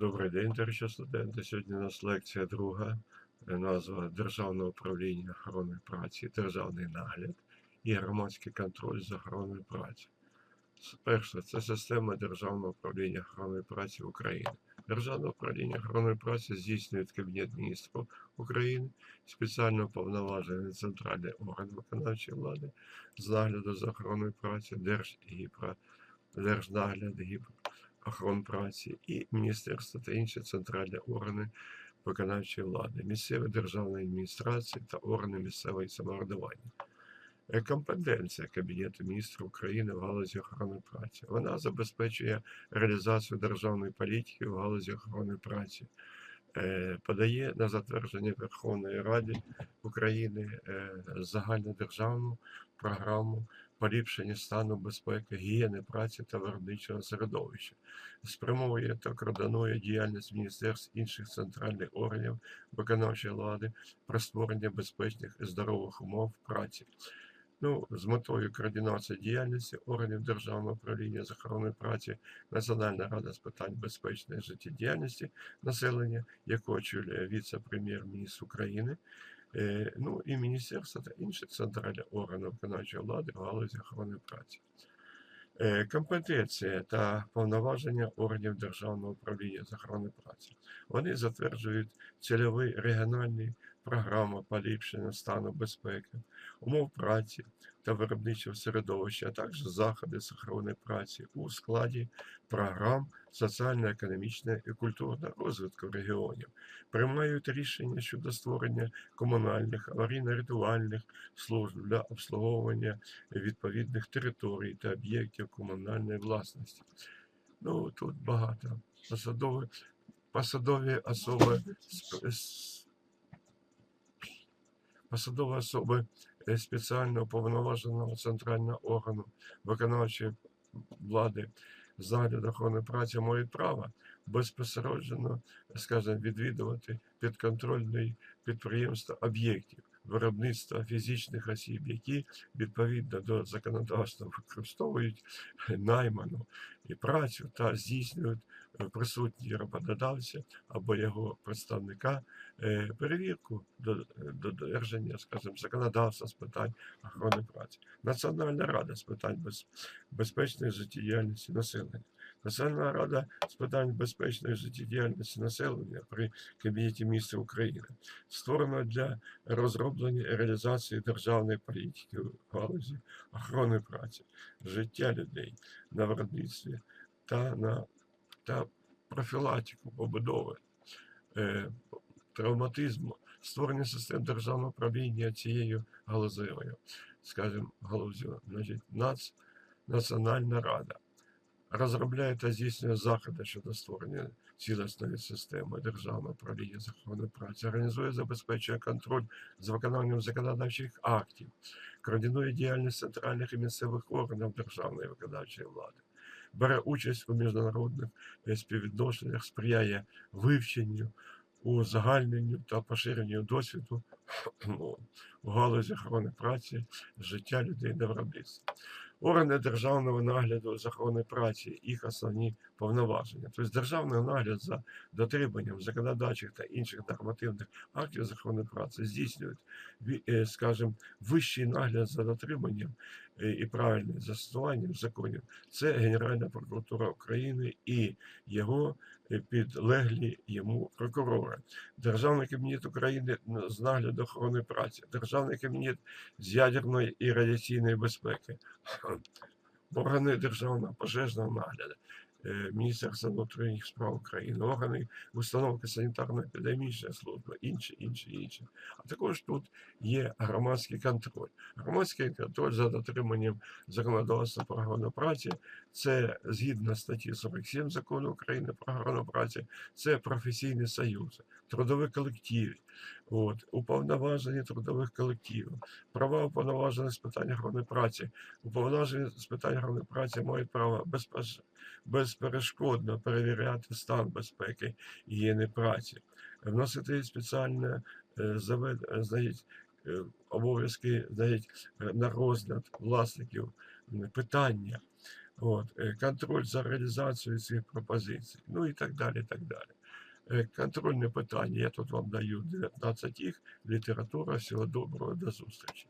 Добрий день, дорогі студенти. Сьогодні у нас лекція друга. Е, Назва Державне управління охорони праці, державний нагляд і громадський контроль з охорони праці. Перше, це система Державного управління охорони праці України. Державне управління охорони праці здійснює Кабінет міністрів України, спеціально повноважений центральний орган виконавчої влади з нагляду за охороною праці, Держгіпро, Держнагляд гіпро охорон праці і міністерства та інші центральні органи виконавчої влади, місцеві державної адміністрації та органи місцевого самоврядування. Компетенція Кабінету міністрів України в галузі охорони праці. Вона забезпечує реалізацію державної політики в галузі охорони праці, е, подає на затвердження Верховної Ради України е, загальнодержавну програму поліпшення стану безпеки, гігієни праці та виробничого середовища, спрямовує та координує діяльність міністерств інших центральних органів виконавчої влади про створення безпечних і здорових умов праці. Ну, з метою координації діяльності органів державного управління з охорони праці Національна рада з питань безпечної життєдіяльності населення, яку очолює віце-прем'єр-міністр України, ну і міністерства та інші центральні органи виконавчої влади в галузі охорони праці. Е, Компетенція та повноваження органів державного управління з охорони праці. Вони затверджують цільові регіональні програми поліпшення стану безпеки, умов праці та виробничого середовища, а також заходи з праці у складі програм соціально-економічного і культурного розвитку регіонів, приймають рішення щодо створення комунальних аварійно-рятувальних служб для обслуговування відповідних територій та об'єктів комунальної власності. Ну, тут багато посадові, посадові особи с- посадові особи е, спеціально уповноваженого центрального органу виконавчої влади з охорони праці мають право безпосередньо, скажімо, відвідувати підконтрольний підприємства об'єктів виробництва фізичних осіб, які відповідно до законодавства використовують найману і працю та здійснюють е, присутні роботодавця або його представника е, перевірку до, додержання, скажімо, законодавства з питань охорони праці. Національна рада з питань без, безпечної життєдіяльності населення. Національна рада з питань безпечної життєдіяльності населення при Кабінеті міністрів України створена для розроблення і реалізації державної політики в галузі охорони праці, життя людей на виробництві та на та профілактику побудови е, травматизму, створення систем державного управління цією галузею, скажімо, галузю, значить, НАЦ, Національна рада розробляє та здійснює заходи щодо створення цілісної системи державного управління з охорони праці, організує, забезпечує контроль за виконанням законодавчих актів, координує діяльність центральних і місцевих органів державної виконавчої влади, бере участь у міжнародних е, співвідношеннях, сприяє вивченню, узагальненню та поширенню досвіду ну, у галузі охорони праці, життя людей на виробництві. Органи державного нагляду з охорони праці, їх основні повноваження. Тобто державний нагляд за дотриманням законодавчих та інших нормативних актів з охорони праці здійснюють, е, скажімо, вищий нагляд за дотриманням і правильне застосування законів. Це Генеральна прокуратура України і його е, підлеглі йому прокурори. Державний кабінет України з нагляду охорони праці, Державний кабінет з ядерної і радіаційної безпеки, органи державного пожежного нагляду, е, Міністерство внутрішніх справ України, органи установки санітарно-епідемічної служби, інші, інші, інші. А також тут є громадський контроль. Громадський контроль за дотриманням законодавства про охорону праці, це згідно статті 47 закону України про охорону праці, це професійні союзи, трудові колективи, от, уповноважені трудових колективів, права уповноважених з питань охорони праці, уповноважені з питань охорони праці мають право безперешкодно перевіряти стан безпеки гігієни праці, вносити спеціальне е, завед, е, е, обов'язки е, на розгляд власників питання От, контроль за реалізацією цих пропозицій, ну і так далі. І так далі. Е, Контрольне питання, я тут вам даю 19 їх, література, всього доброго, до зустрічі.